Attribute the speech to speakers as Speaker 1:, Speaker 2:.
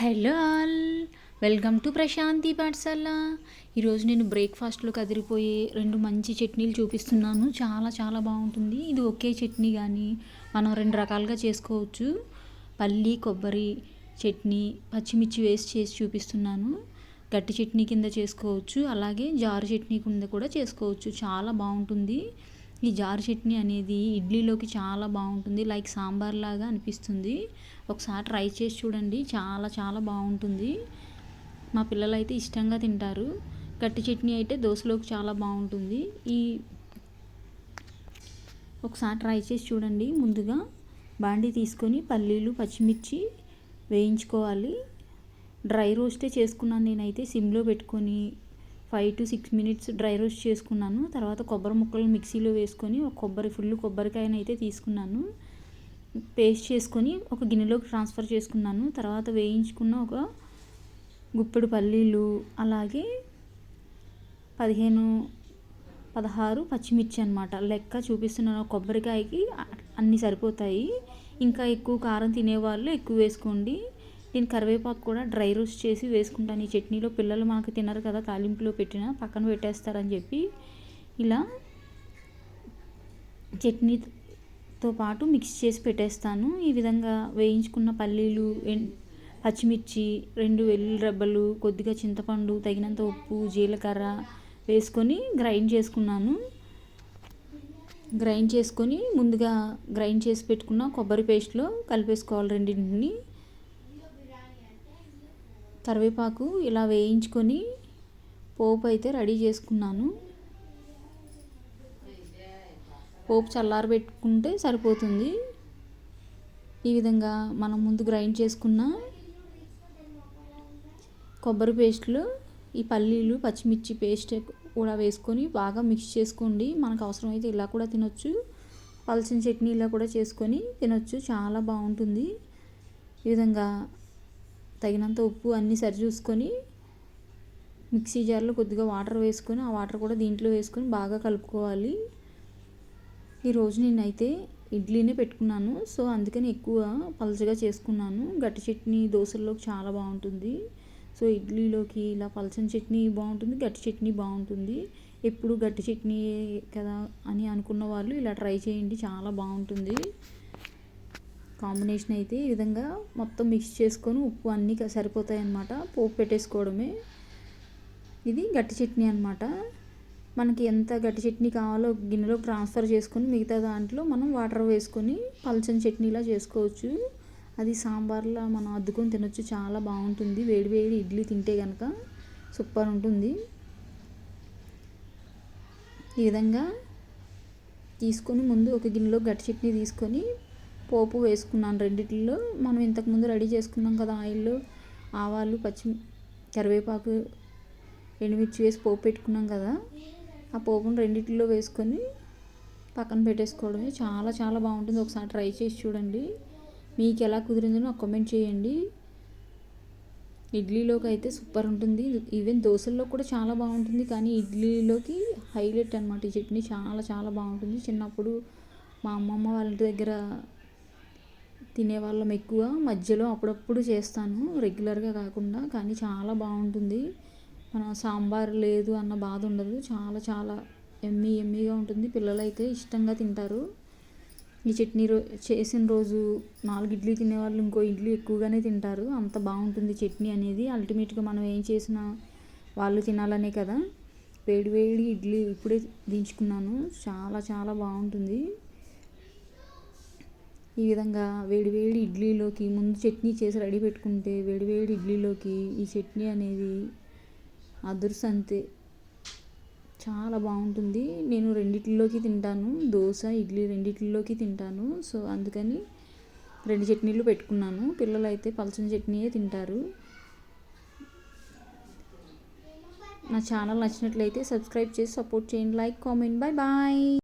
Speaker 1: Hello all welcome to Prashanti పాఠశాల. ఈరోజు నేను బ్రేక్ఫాస్ట్లో కదిరిపోయే రెండు మంచి చట్నీలు చూపిస్తున్నాను. చాలా చాలా బాగుంటుంది. ఇది ఒకే చట్నీ కానీ మనం రెండు రకాలుగా చేసుకోవచ్చు. పల్లి కొబ్బరి చట్నీ పచ్చిమిర్చి వేసి చేసి చూపిస్తున్నాను. గట్టి చట్నీ కింద చేసుకోవచ్చు. అలాగే జారు చట్నీ కింద కూడా చేసుకోవచ్చు. చాలా బాగుంటుంది. ఈ జారు చట్నీ అనేది ఇడ్లీలోకి చాలా బాగుంటుంది. లైక్ సాంబార్ లాగా అనిపిస్తుంది. ఒకసారి ట్రై చేసి చూడండి. చాలా చాలా బాగుంటుంది. మా పిల్లలు అయితే ఇష్టంగా తింటారు. గట్టి చట్నీ అయితే దోశలోకి చాలా బాగుంటుంది. ఈ ఒకసారి ట్రై చేసి చూడండి. ముందుగా బాండీ తీసుకొని పల్లీలు పచ్చిమిర్చి వేయించుకోవాలి. డ్రై రోస్టే చేసుకున్నాను నేనైతే. సిమ్లో పెట్టుకొని five to six minutes dry roast చేసుకున్నాను. తర్వాత కొబ్బరి ముక్కలు మిక్సీలో వేసుకొని ఒక కొబ్బరి ఫుల్ కొబ్బరికాయను అయితే తీసుకున్నాను. పేస్ట్ చేసుకొని ఒక గిన్నెలోకి ట్రాన్స్ఫర్ చేసుకున్నాను. తర్వాత వేయించుకున్న ఒక గుప్పెడు పల్లీలు అలాగే పదిహేను పదహారు పచ్చిమిర్చి అనమాట లెక్క చూపిస్తున్నాను. కొబ్బరికాయకి అన్నీ సరిపోతాయి. ఇంకా ఎక్కువ కారం తినేవాళ్ళు ఎక్కువ వేసుకోండి. నేను కరివేపాకు కూడా డ్రై రోస్ట్ చేసి వేసుకుంటాను. ఈ చట్నీలో పిల్లలు మనకు తినరు కదా తాలింపులో పెట్టిన పక్కన పెట్టేస్తారని చెప్పి ఇలా చట్నీతో పాటు మిక్స్ చేసి పెట్టేస్తాను. ఈ విధంగా వేయించుకున్న పల్లీలు పచ్చిమిర్చి రెండు వెల్లుల్లి రెబ్బలు కొద్దిగా చింతపండు తగినంత ఉప్పు జీలకర్ర వేసుకొని గ్రైండ్ చేసుకున్నాను. గ్రైండ్ చేసుకొని ముందుగా గ్రైండ్ చేసి పెట్టుకున్న కొబ్బరి పేస్ట్లో కలిపేసుకోవాలి రెండింటిని. కరివేపాకు ఇలా వేయించుకొని పోపు అయితే రెడీ చేసుకున్నాను. పోపు చల్లారబెట్టుకుంటే సరిపోతుంది. ఈ విధంగా మనం ముందు గ్రైండ్ చేసుకున్న కొబ్బరి పేస్ట్లు ఈ పల్లీలు పచ్చిమిర్చి పేస్ట్ కూడా వేసుకొని బాగా మిక్స్ చేసుకోండి. మనకు అవసరమైతే ఇలా కూడా తినొచ్చు. పల్చిన చట్నీ ఇలా కూడా చేసుకొని తినొచ్చు. చాలా బాగుంటుంది. ఈ విధంగా తగినంత ఉప్పు అన్నీ సరి చూసుకొని మిక్సీ జార్లో కొద్దిగా వాటర్ వేసుకొని ఆ వాటర్ కూడా దీంట్లో వేసుకొని బాగా కలుపుకోవాలి. ఈరోజు నేనైతే ఇడ్లీనే పెట్టుకున్నాను. సో అందుకని ఎక్కువ పలచగా చేసుకున్నాను. గట్టి చట్నీ దోశల్లోకి చాలా బాగుంటుంది. సో ఇడ్లీలోకి ఇలా పలచని చట్నీ బాగుంటుంది గట్టి చట్నీ బాగుంటుంది. ఎప్పుడు గట్టి చట్నీ కదా అని అనుకున్న వాళ్ళు ఇలా ట్రై చేయండి. చాలా బాగుంటుంది. కాంబినేషన్ అయితే ఈ విధంగా మొత్తం మిక్స్ చేసుకొని ఉప్పు అన్నీ సరిపోతాయి అన్నమాట పోపు పెట్టేసుకోవడమే. ఇది గట్టి చట్నీ అనమాట మనకి ఎంత గట్టి చట్నీ కావాలో గిన్నెలో ట్రాన్స్ఫర్ చేసుకొని మిగతా దాంట్లో మనం వాటర్ వేసుకొని పల్చని చట్నీలా చేసుకోవచ్చు. అది సాంబార్లో మనం అద్దుకొని తినొచ్చు. చాలా బాగుంటుంది. వేడి వేడి ఇడ్లీ తింటే కనుక సూపర్ ఉంటుంది. ఈ విధంగా తీసుకొని ముందు ఒక గిన్నెలో గట్టి చట్నీ తీసుకొని పోపు వేసుకున్నాను రెండిట్లో. మనం ఇంతకుముందు రెడీ చేసుకున్నాం కదా ఆయిల్ ఆవాలు పచ్చి కరివేపాకు ఎండుమిర్చి వేసి పోపు పెట్టుకున్నాం కదా. ఆ పోపును రెండిట్లో వేసుకొని పక్కన పెట్టేసుకోవడమే. చాలా చాలా బాగుంటుంది. ఒకసారి ట్రై చేసి చూడండి. మీకు ఎలా కుదిరిందో నాకు కామెంట్ చేయండి. ఇడ్లీలోకి అయితే సూపర్ ఉంటుంది. ఈవెన్ దోశల్లో కూడా చాలా బాగుంటుంది. కానీ ఇడ్లీలోకి హైలైట్ అనమాట ఈ చట్నీ. చాలా చాలా బాగుంటుంది. చిన్నప్పుడు మా అమ్మమ్మ వాళ్ళ దగ్గర తినేవాళ్ళం ఎక్కువ. మధ్యలో అప్పుడప్పుడు చేస్తాను రెగ్యులర్గా కాకుండా. కానీ చాలా బాగుంటుంది. మన సాంబార్ లేదు అన్న బాధ ఉండదు. చాలా చాలా ఎమ్మీ ఎమ్మీగా ఉంటుంది. పిల్లలు అయితే ఇష్టంగా తింటారు. ఈ చట్నీ రో చేసిన రోజు నాలుగు ఇడ్లీ తినేవాళ్ళు ఇంకో ఇడ్లీ ఎక్కువగానే తింటారు. అంత బాగుంటుంది చట్నీ అనేది. అల్టిమేట్గా మనం ఏం చేసినా వాళ్ళు తినాలనే కదా. వేడి వేడి ఇడ్లీ ఇప్పుడే దించుకున్నాను. చాలా చాలా బాగుంటుంది. ఈ విధంగా వేడివేడి ఇడ్లీలోకి ముందు చట్నీ చేసి రెడీ పెట్టుకుంటే వేడివేడి ఇడ్లీలోకి ఈ చట్నీ అనేది అదుర్సంతే చాలా బాగుంటుంది. నేను రెండిట్లోకి తింటాను. దోశ ఇడ్లీ రెండిట్లోకి తింటాను. సో అందుకని రెండు చట్నీలు పెట్టుకున్నాను. పిల్లలు అయితే పలచని చట్నీయే తింటారు. నా ఛానల్ నచ్చినట్లయితే సబ్స్క్రైబ్ చేసి సపోర్ట్ చేయండి. Like comment. Bye bye.